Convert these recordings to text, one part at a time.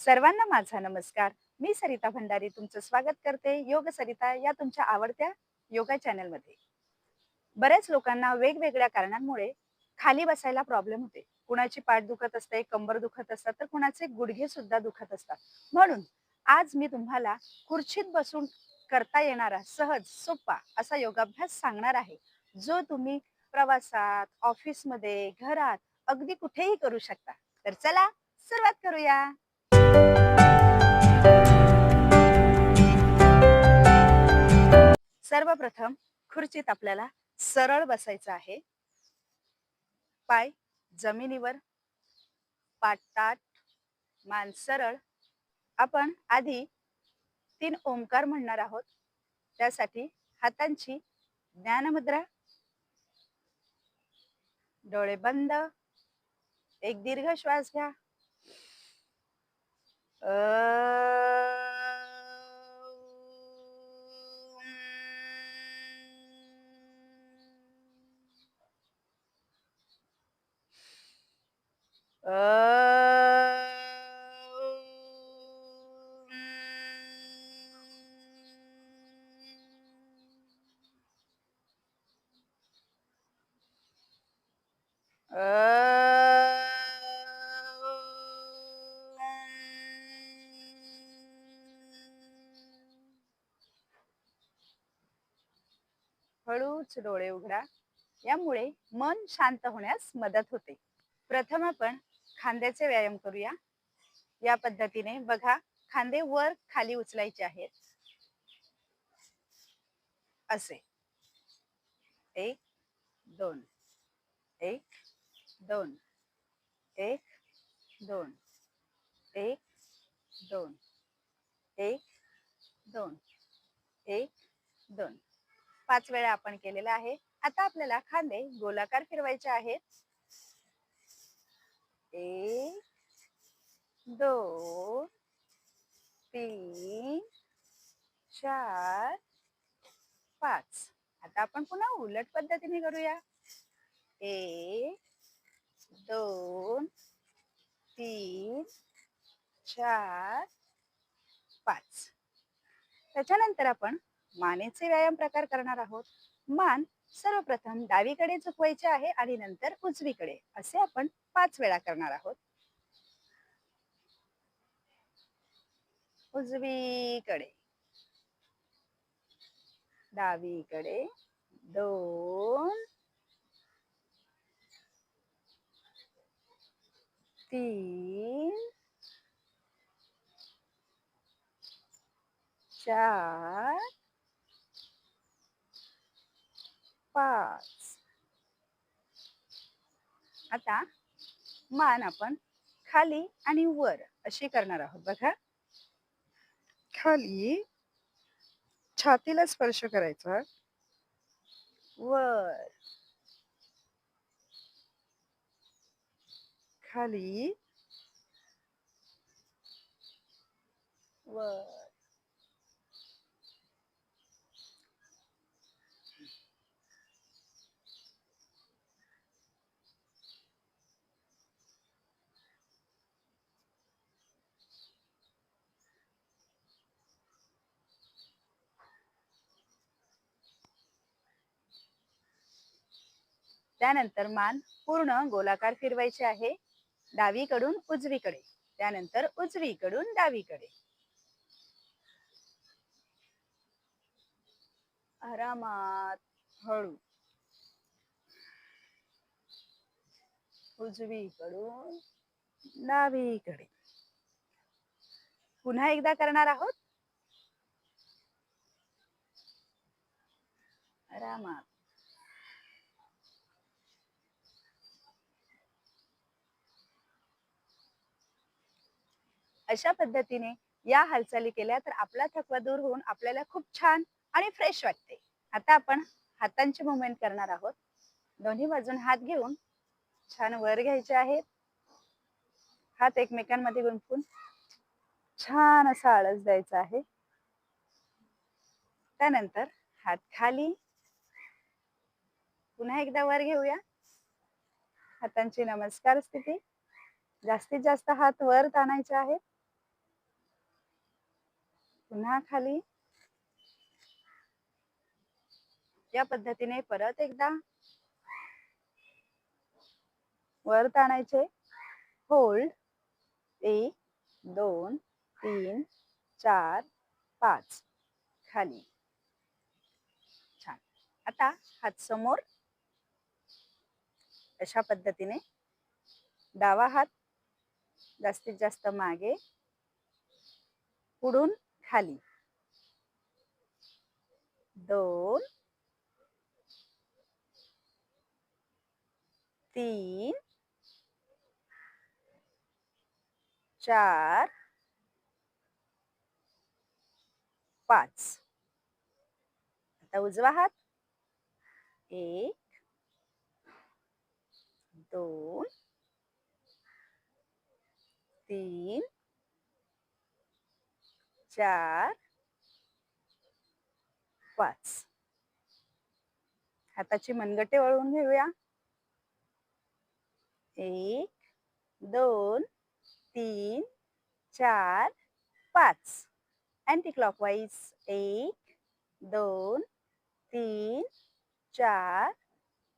सर्वांना माझा नमस्कार. मी सरिता भंडारी तुमचं स्वागत करते. योग सरिता या तुमच्या आवडत्या योगा चॅनलमध्ये. बऱ्याच लोकांना वेगवेगळ्या कारणांमुळे खाली बसायला प्रॉब्लेम होते. कुणाची पाठ दुखत असते कंबर दुखत असतात तर कुणाचे गुडघे सुद्धा दुखत असतात. म्हणून आज मी तुम्हाला खुर्चीत बसून करता येणारा सहज सोपा असा योगाभ्यास सांगणार आहे. जो तुम्ही प्रवासात ऑफिसमध्ये घरात अगदी कुठेही करू शकता. तर चला सुरुवात करूया. सर्वप्रथम खुर्चीत आपल्याला सरळ बसायचं आहे. पाय जमिनीवर. पाठ ताट मान सरळ. आपण आधी तीन ओंकार म्हणणार आहोत. त्यासाठी हातांची ज्ञानमुद्रा. डोळे बंद. एक दीर्घ श्वास घ्या. Uh, uh. हळूच डोळे उघडा. यामुळे मन शांत होण्यास मदत होते. प्रथम आपण खांद्याचे व्यायाम करूया. या पद्धतीने बघा खांदे वर खाली उचलायचे आहेत. असे. एक दोन. एक दोन. एक दोन. एक दोन. एक दोन. एक दोन. पाच वेळा आपण केलेला आहे. आता आपल्याला खांदे गोलाकार फिरवायचे आहेत. एक दोन तीन चार पाच. आता आपण पुन्हा उलट पद्धतीने करूया. एक दोन तीन चार पाच. त्याच्यानंतर आपण मानेचे व्यायाम प्रकार करणार आहोत. मान सर्वप्रथम डावीकडे झुकवायचे आहे आणि नंतर उजवीकडे असे आपण पाच वेळा करणार आहोत. उजवीकडे डावीकडे दोन तीन चार पाच आता मान आपण खाली आणि वर अशी करणार आहोत. बघा. खाली छातीला स्पर्श करायचा. वर. खाली. वर. त्यानंतर मान पूर्ण गोलाकार फिरवायचे आहे. डावीकडून उजवीकडे. त्यानंतर उजवीकडून डावीकडे. आरामात हळू. उजवीकडून डावीकडे. पुन्हा एकदा करणार आहोत? आरामात. अशा पद्धतीने या हालचाली केल्या तर आपला थकवा दूर होऊन आपल्याला खूप छान आणि फ्रेश वाटते. आता आपण हातांची मुवमेंट करणार आहोत. दोन्ही बाजून हात घेऊन छान वर घ्यायचे आहेत. हात एकमेकांमध्ये गुंफून छान असा आळस द्यायचा आहे. त्यानंतर हात खाली. पुन्हा एकदा वर घेऊया. हातांची नमस्कार स्थिती. जास्तीत जास्त हात वर ताणायचे आहेत. पुन्हा खाली या पद्धतीने परत एकदा वर ताणायचे होल्ड एक दोन तीन चार पाच. खाली. छान. आता हात समोर. अशा पद्धतीने. डावा हात जास्तीत जास्त मागे. पुढून खाली. दोन. तीन. चार. पाच. आता उजवा हात. एक. दोन. तीन. चार पाच. हाताची मनगटे वळवून घेऊया. एक दोन तीन चार पाच. अँटी क्लॉकवाईज एक दोन तीन चार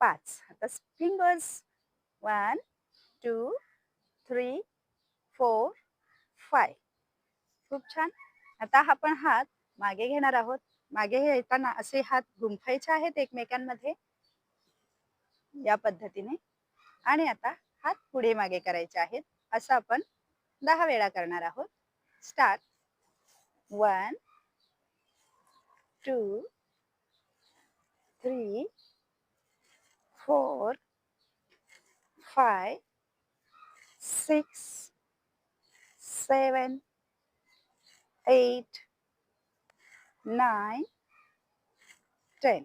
पाच. आता fingers one two three four five खूप छान. आता आपण हात मागे घेणार आहोत. मागे घेताना असे हात गुंफायचे आहेत एकमेकांमध्ये या पद्धतीने. आणि आता हात पुढे मागे करायचे आहेत. असं आपण दहा वेळा करणार आहोत. Start one two three four five six seven eight nine ten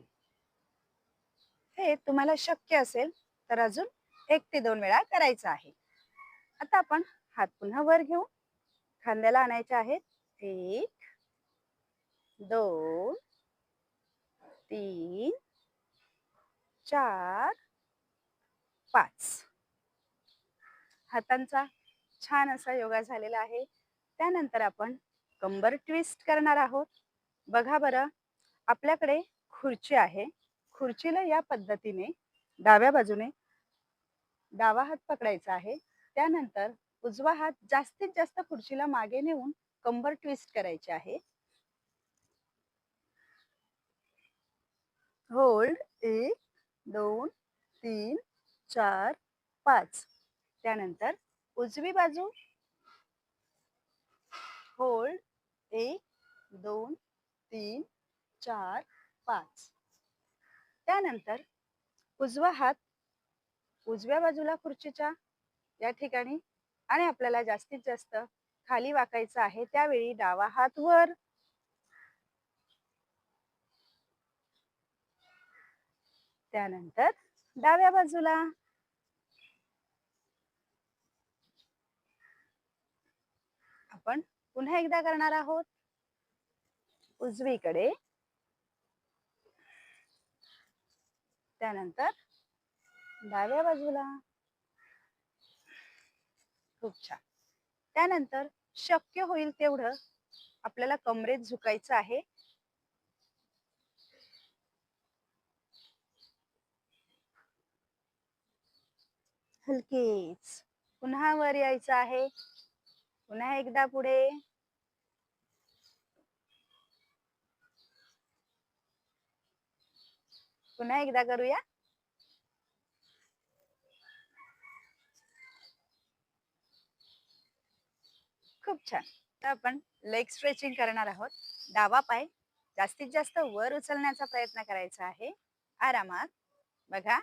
हे तुम्हाला शक्य असेल तर अजून एक ते दोन वेळा करायचं आहे. आता आपण हात पुन्हा वर घेऊ. खांद्याला आणायचे आहेत. एक दोन तीन चार पाच. हातांचा छान असा योगा झालेला आहे. त्यानंतर आपण कंबर ट्विस्ट करणार आहोत. बघा बरं आपल्याकडे खुर्ची आहे. खुर्चीला या पद्धतीने डाव्या बाजूने डावा हात पकडायचा आहे. त्यानंतर उजवा हात जास्तीत जास्त खुर्चीला मागे नेऊन कंबर ट्विस्ट करायचे आहे. होल्ड एक दोन तीन चार पाच. त्यानंतर उजवी बाजू. होल्ड एक दोन तीन चार पाच. त्यानंतर उजवा हात उजव्या बाजूला खुर्चीच्या या ठिकाणी आणि आपल्याला जास्तीत जास्त खाली वाकायचं आहे त्यावेळी डावा हात वर. त्यानंतर डाव्या बाजूला आपण पुन्हा एकदा करणार आहोत. उजवीकडे. त्यानंतर डाव्या बाजूला. खूप छान. त्यानंतर शक्य होईल तेवढं आपल्याला कमरेत झुकायचं आहे. हलकेच. पुन्हा वर यायचं आहे. पुन्हा एकदा पुढे. पुन्हा एकदा करूया. खूप छान. तर आपण लेग स्ट्रेचिंग करणार आहोत. डावा पाय जास्तीत जास्त वर उचलण्याचा प्रयत्न करायचा आहे. आरामात. बघा.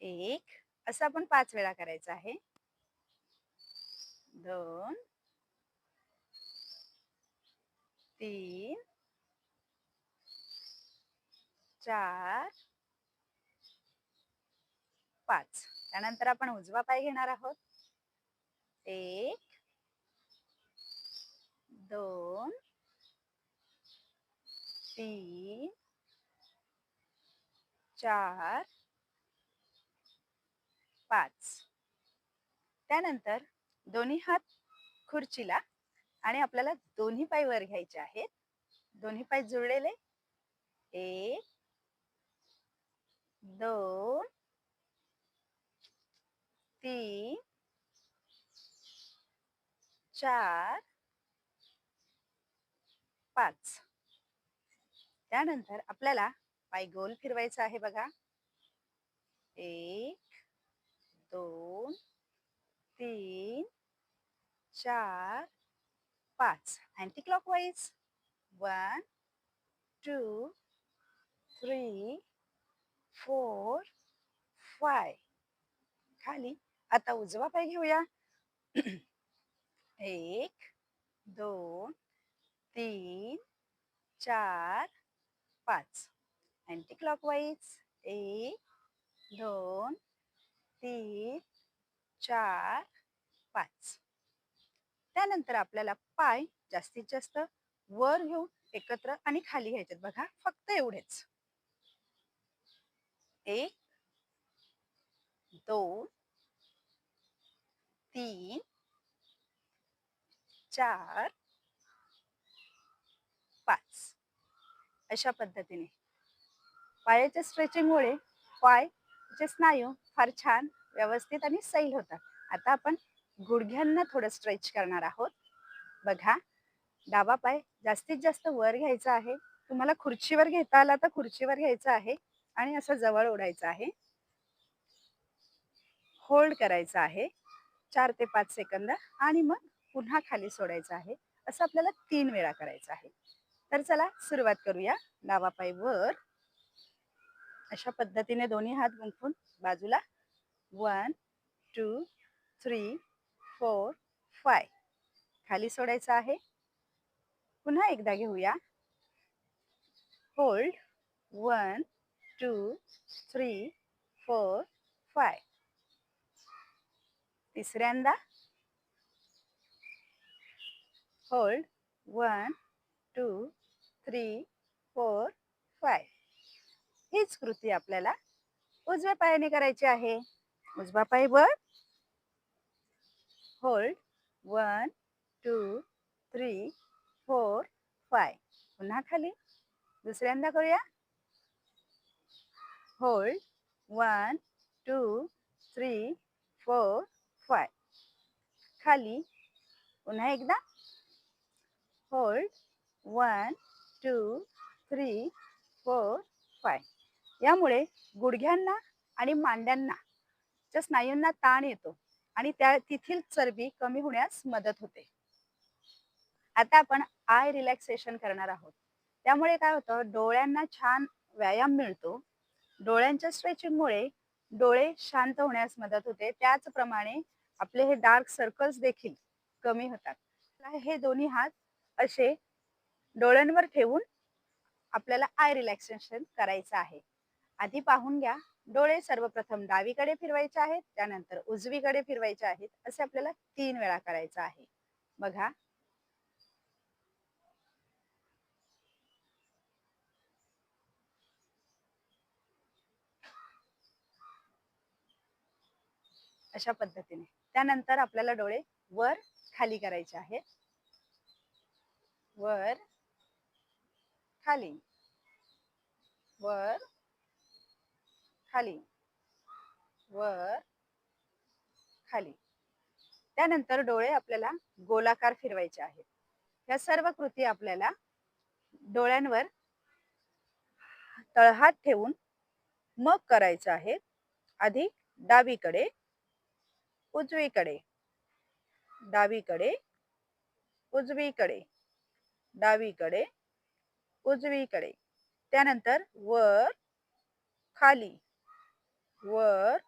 एक. असं आपण पाच वेळा करायचं आहे. दोन तीन चार पाच. त्यानंतर आपण उजवा पाय घेणार आहोत. एक दोन तीन चार पाच. त्यानंतर दोन्ही हात खुर्चीला आणि आपल्याला दोन्ही पाय वर घ्यायचे आहेत. दोन्ही पाय जुळलेले. एक दोन तीन चार पाच. त्यानंतर आपल्याला पाय गोल फिरवायचा आहे बघा. एक दोन तीन चार पाच. Anticlockwise one two three four five खाली. आता उजवा पाय घेऊया. एक दोन तीन चार पाच. अँटी क्लॉकवाईज एक दोन तीन चार पाच. त्यानंतर आपल्याला पाय जास्तीत जास्त वर घेऊन एकत्र आणि खाली घ्यायचे बघा फक्त एवढेच. एक दोन तीन चार पाच. अशा पद्धतीने. पायाच्या स्ट्रेचिंगमुळे पायचे स्नायू फार छान व्यवस्थित आणि सैल होतात. आता आपण गुडघ्यांना थोडं स्ट्रेच करणार आहोत. बघा डावा पाय जास्तीत जास्त वर घ्यायचा आहे. तुम्हाला खुर्चीवर घेता आला तर खुर्चीवर घ्यायचा आहे आणि असं जवळ ओढायचं आहे. होल्ड करायचं आहे. चार ते पाच सेकंद आणि मग पुन्हा खाली सोडायचं आहे. असं आपल्याला तीन वेळा करायचं आहे. तर चला सुरुवात करूया. डावा पाय वर. अशा पद्धतीने दोन्ही हात गुंफून बाजूला. One two three four five. खाली सोडायचं आहे. पुन्हा एकदा घेऊया. Hold one two three four five तिसऱ्यांदा. Hold one two three four five हीच कृती आपल्याला उजव्या पायाने करायची आहे. उजवा पाय वर hold one two three four five पुन्हा खाली. दुसऱ्यांदा करूया. Hold one two three four five खाली. पुन्हा एकदा. Hold one two three four five यामुळे गुडघ्यांना आणि मांड्यांना च्या स्नायूंना ताण येतो आणि त्या तेथील चरबी कमी होण्यास मदत होते. आता आपण आय रिलॅक्सेशन करणार आहोत. त्यामुळे काय होतं डोळ्यांना छान व्यायाम मिळतो. डोळ्यांच्या स्ट्रेचिंगमुळे डोळे शांत होण्यास मदत होते. त्याचप्रमाणे आपले हे डार्क सर्कल्स देखील कमी होतात. हे दोन्ही हात असे डोळ्यांवर ठेवून आपल्याला आय रिलॅक्सेशन करायचं आहे. आधी पाहून घ्या. डोळे सर्वप्रथम डावीकडे फिरवायचे आहेत त्यानंतर उजवीकडे फिरवायचे आहेत असे आपल्याला तीन वेळा करायचं आहे. बघा. अशा पद्धतीने. त्यानंतर आपल्याला डोळे वर खाली करायचे आहेत. वर खाली. वर खाली. वर खाली. त्यानंतर डोळे आपल्याला गोलाकार फिरवायचे आहेत. या सर्व कृती आपल्याला डोळ्यांवर तळहात ठेवून मग करायचं आहे. आधी डावीकडे उजवीकडे. डावीकडे उजवीकडे. डावीकडे उजवीकडे. त्यानंतर वर खाली. वर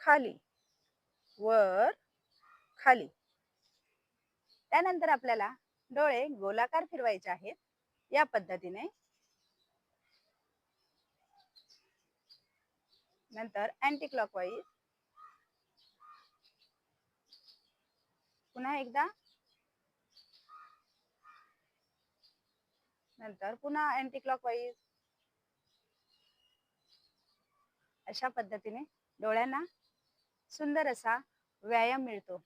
खाली. वर खाली. त्यानंतर आपल्याला डोळे गोलाकार फिरवायचे आहेत. या पद्धतीने. नंतर अँटी क्लॉकवाईज पुन्हा एकदा. नंतर पुन्हा अँटी क्लॉकवाईज अशा पद्धतीने डोळ्यांना सुंदर असा व्यायाम मिळतो.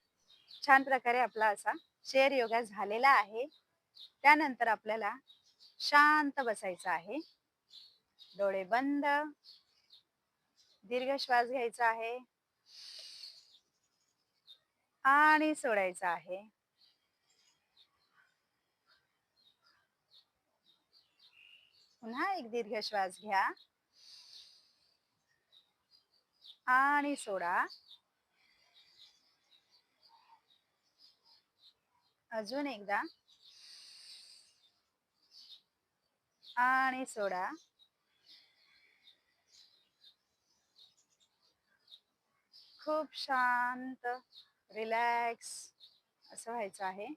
छान प्रकारे आपला असा शेर योगा झालेला आहे. त्यानंतर आपल्याला शांत बसायचं आहे. डोळे बंद. दीर्घ श्वास घ्यायचा आहे. आणि सोडायचा आहे. पुन्हा एक दीर्घ श्वास घ्या. आणि सोडा. अजून एकदा. आणि सोडा. खूप शांत रिलॅक्स असं व्हायचं आहे.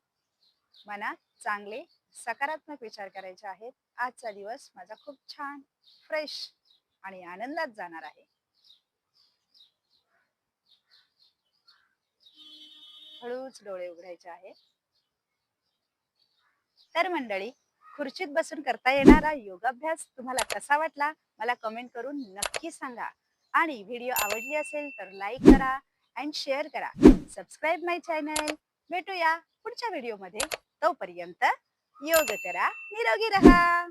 मनात चांगले सकारात्मक विचार करायचे आहेत. आजचा दिवस माझा खूप छान फ्रेश आणि आनंदात जाणार आहे. हळूच डोळे उघडायचे आहे तर मंडळी खुर्चीत बसून करता येणारा योगाभ्यास तुम्हाला कसा वाटला? मला कमेंट करून नक्की सांगा. आणि व्हिडिओ आवडली असेल तर लाईक करा अँड शेअर करा. सबस्क्राईब माय चॅनल भेटूया पुढच्या व्हिडिओमध्ये तोपर्यंत योग करा निरोगी रहा.